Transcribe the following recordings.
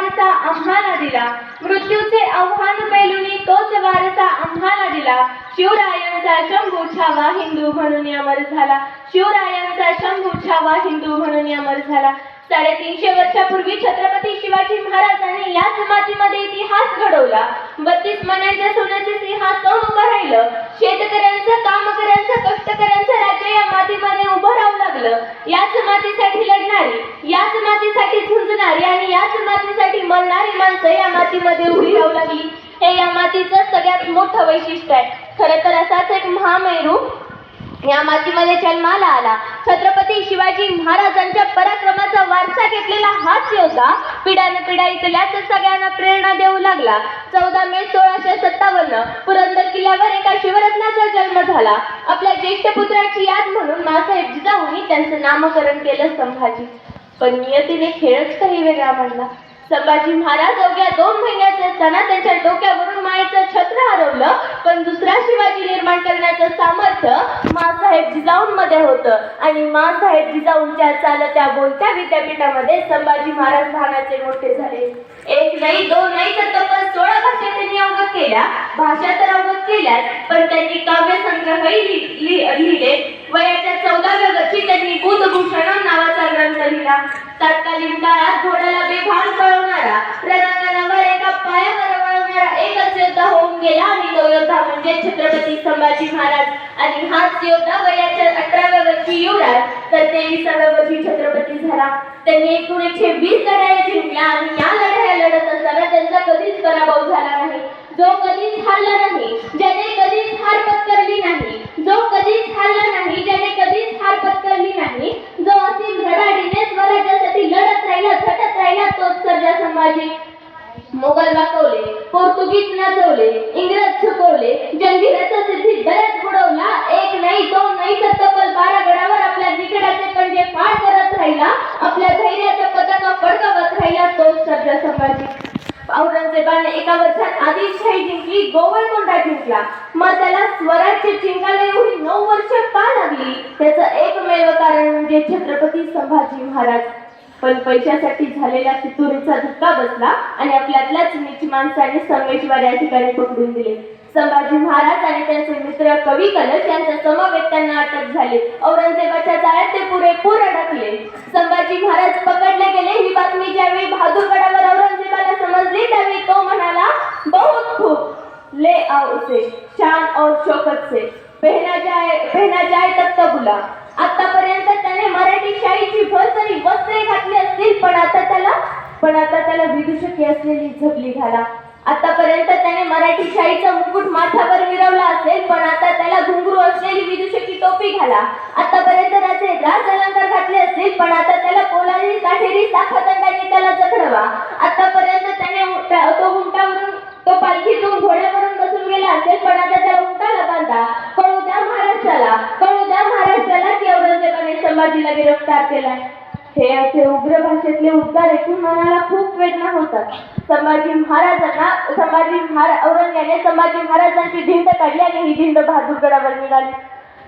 वारसा आम्हाला दिला. मृत्यूचे आव्हान पैलूनी तोच वारसा आम्हाला दिला. शिवरायांचा शंभू छावा हिंदू म्हणून अमर झाला. शिवरायांचा शंभू छावा हिंदू म्हणून अमर झाला. साडेतीनशे वर्षापूर्वी छत्रपती शिवाजी महाराजांनी याच मातीमध्ये इतिहास घडवला. बत्तीस मनांच्या सोन्याचे सिंहासन उभं राहिलं. शेतकऱ्यांचं कामकऱ्यांचं कष्टकऱ्यांचं राज्य या मातीमध्ये उभं राहू लागलं. याच मातीसाठी लढणारी याच मातीसाठी झुंजणारी आणि याच मातीसाठी मरणारी माणसं या मातीमध्ये उभी राहू लागली. हे या मातीचं सगळ्यात मोठं वैशिष्ट्य आहे. खरं तर असाच एक महामेरू या मातीमध्ये जन्माला आला. छत्रपती शिवाजी महाराजांच्या पराक्रमाचा वारसा घेतलेला हाच योद्धा पिढ्याने पिढ्या इथल्याच सगळ्यांना प्रेरणा देऊ लागला. चौदा मे सोळाशे सत्तावन्न पुरंदर किल्ल्यावर एका शिवरत्नाचा जन्म झाला. आपल्या ज्येष्ठ पुत्राची याद म्हणून मासाहेब जिजाऊंनी त्यांचं नामकरण केलं संभाजी. पण नियतीने खेळच काही वेगळा म्हणला संभाजी महाराज अवघ्या दोन महिन्याचे असताना त्यांच्या डोक्यावरून मायेचं छत्र हरवलं पण दुसरा शिवाजी निर्माण करण्याचं सामर्थ्य मासाहेब जिजाऊंमध्ये होतं. आणि मासाहेब जिजाऊंच्या चालत्या बोलत्या विद्यापीठामध्ये संभाजी महाराज राहण्याचे मोठे झाले. एक नाही दोन नाही तर तब्बल सोळा भाषा त्यांनी अवगत केल्या भाषा तर अवगत केल्याच पण त्यांनी काव्य संग्रहही लिहिले. वयाच्या चौदाव्या वर्षी त्यांनी बुधभूषण नावाचा ग्रंथ लिहिला. तत्कालीन काळात घोड्याला बेभान पळवणारा रणांगणावर एका पायावर वळवणारा एकच योद्धा होऊन गेला आणि तो योद्धा म्हणजे छत्रपती संभाजी महाराज आणि हाच योद्धा वयाच्या अठराव्या वर्षी युवराज तर तेविसाव्या वर्षी छत्रपती झाला. त्यांनी एकूण एकशे वीस लढाया जिंकल्या आणि या लढाया लढत असताना त्यांचा कधीच पराभव झाला नाही. जो कधीच हारला नाही ज्याने कधीच हार पत्करली नाही जो कधीच हारला नाही ज्याने कधीच हार पत्करली नाही आदिलशाही जिंकली गोवळकोंडा जिंकला मग त्याला स्वराज्य जिंकायला एवढी नऊ वर्ष का लागली? त्याचं एकमेव कारण म्हणजे छत्रपती संभाजी महाराज. पण पैशासाठी झालेल्या फितुरीचा धक्का बसला आणि आपल्यातल्याच नीच माणसाने संमेश्वर या ठिकाणी पकडून दिले. संभाजी महाराज आणि त्यांचे मित्र कवी कलश यांच्या समवेत त्यांना अटक झाली. औरंगजेबाच्या जाळ्यात ते पुरेपूर अडकले. संभाजी महाराज पकडले गेले ही बातमी ज्यावेळी बहादूरगडावर औरंगजेबाला समजली त्यावेळी तो म्हणाला आओ उसे शान और शौकत से पहना जाए पहना जाए तब तो बुला आतापर्यंत त्याने मराठी शाळेची भरसरी वस्त्रे घातली असतील पण आता त्याला पण आता त्याला विदूषकी असलेली झबली घाला. आतापर्यंत त्याने मराठी शाळेचा मुकुट माथ्यावर मिरवला असेल पण आता त्याला घुंगरू असलेली विदूषकी टोपी घाला. आतापर्यंत त्याचे राज अलंकार घातले असतील पण आता त्याला पोलादी काठेरी संभाजीला केलाय. हे असे उग्र भाषेतले उद्गार ऐकून मनाला खूप वेदना होतात. संभाजी महाराजांना संभाजी महाराज औरंग्याने संभाजी महाराजांची धिंड काढली आणि ही धिंड बहादूरगडावर निघाली.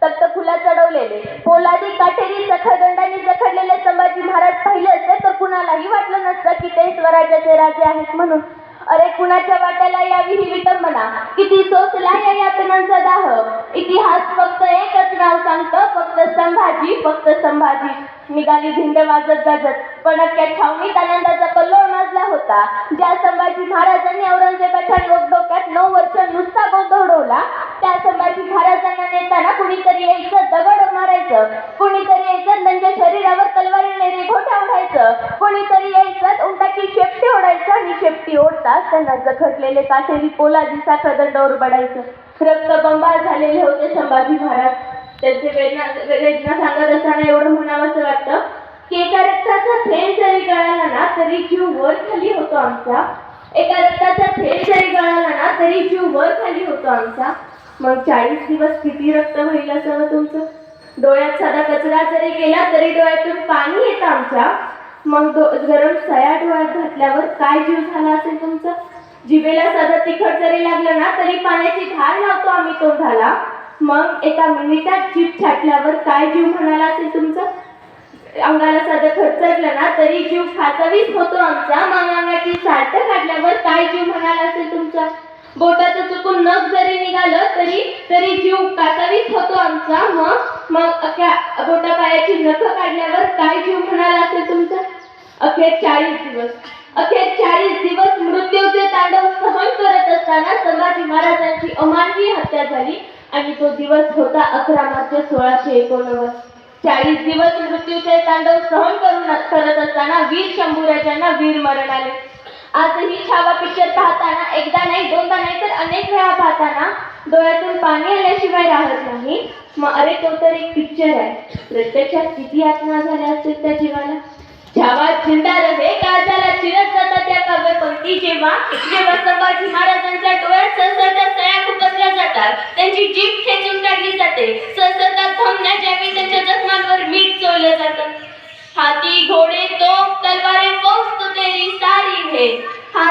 तख्त फुला चढवलेले. पोलादी काठेरी सखदंडाने जखडलेले संभाजी महाराज पाहिले असते तर कुणालाही वाटलं नसतं की ते स्वराज्याचे राजे आहेत म्हणून. अरे कुणाच्या वाट्याला यावी ही विटंबना किती सोसला या यातनांचा दाह? इतिहास फक्त एकच नाव सांगतं फक्त संभाजी फक्त संभाजी. निघाली भिंड वाजत गाजत पण अख्ख्या छावणीत आनंदाचा कल्लोळ माजला होता. ज्या संभाजी महाराजांनी औरंगजेबाच्या डोक्यात नऊ वर्ष नुसता गोंधळ उडवला संभाजी महाराजांना नेताना कुणीतरी यायचं दगड मारायचं कुणीतरी यायचं त्यांच्या शरीरावर तलवारीने रेघोट्या ओढायचं कुणीतरी यायचं उंटाची शेपटी ओढायचं आणि शेपटी ओढताच त्यांना जखटलेले काठेरी पोलादी दौर बडायचं. रक्तबंबाळ झालेले होते संभाजी महाराज. त्यांचे वेदना वेदना सांगत असताना एवढं म्हणावंसं वाटतं की एका रक्ताचा थेंब जरी गळाला ना तरी जीव वर खाली होतो आमचा. एका रक्ताचा थेंब जरी गळाला ना तरी जीव वर खाली होतो आमचा. मग चाळीस दिवस किती रक्त होईल असावं तुमचं? डोळ्यात साधा कचरा जरी गेला तरी डोळ्यातून पाणी येतं आमच्या. मग दो गरम सया डोळ्यात घातल्यावर काय जीव झाला असेल तुमचं? जिभेला साधं तिखट जरी लागलं ना तरी पाण्याची धार लावतो आम्ही तोंडाला. मग एका मिनिटात जीभ छाटल्यावर काय जीव म्हणाला असेल तुमचं? अंगाला साधं खरचटलं ना तरी जीव खाचावीच होतो आमचा. मग अंगाची साठ काढल्यावर काय जीव म्हणाला असेल तुमचा? बोटाचं चुकून नख जरी निघालं तरी तरी जीव कासावीस होतो आमचा. मग मग अख्या बोटापायाची नख काढल्यावर काय जीव म्हणाला असेल तुमचा? अखेर चाळीस दिवस. अखेर चाळीस दिवस मृत्यूचे तांडव सहन करत असताना संभाजी महाराजांची अमानवीय हत्या झाली आणि तो दिवस होता अकरा मार्च सोळाशे एकोणनव्वद. चाळीस दिवस मृत्यूचे तांडव सहन करून करत असताना वीर शंभूराजांना वीर मरण आले. आजही छावा पिक्चर पाहताना एकदा नाही दोनदा नाही तर अनेक वेळा पाहताना डोळ्यातून पाणी आल्याशिवाय राहत नाही. मग अरे तो तर एक पिक्चर आहे. प्रत्यक्षात किती आत्मा झाल्या असतील त्या जीवाला? छावा जिंदा रहे काळजाला चिरत जातात त्या काव्यपंक्ती. जेव्हा जेव्हा संभाजी महाराजांच्या डोळ्यात सहसरता सया खुपसल्या जातात त्यांची जीभ खेचून काढली जाते सहसरता थांबण्याच्या वेळी त्यांच्या जखमांवर मीठ चोळलं जातं हाथी घोड़े तोप तलवारें फौज तो तेरी सारी है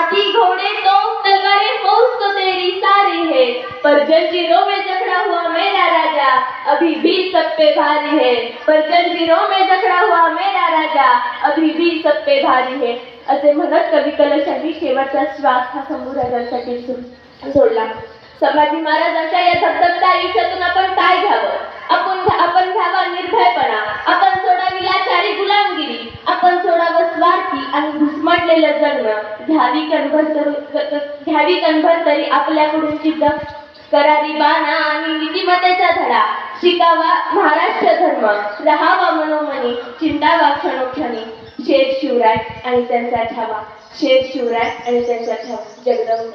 हाथी घोड़े तो तलवारे फौज तो तेरी सारी है। पर जंजीरों में जकड़ा हुआ मेरा राजा अभी भी सब पे भारी है। पर जंजीरों में जकड़ा हुआ मेरा राजा अभी भी सब पे भारी है। असे म्हणत कवी कलशांनी शेवटचा श्वास हा शंभूराजांसाठी सो- सोडला. संभाजी महाराजांच्या या धबधबत्या आयुष्यातून आपण काय घ्यावं? आपण आपण घ्यावा निर्भयपणा. आपण सोडावी लाचारी गुलामगिरी. घुसमटलेलं जन्म घ्यावी कणभर तरी घ्यावी कणभर तरी आपल्याकडून सिद्ध. करारी बाणा आणि नीतिमत्तेचा धडा. शिकावा महाराष्ट्र धर्म. राहावा मनोमनी. चिंतावा क्षणोक्षणी. शेर शिवराय आणि त्यांचा छावा. शेर शिवराय आणि त्यांचा छावा. जगदंब.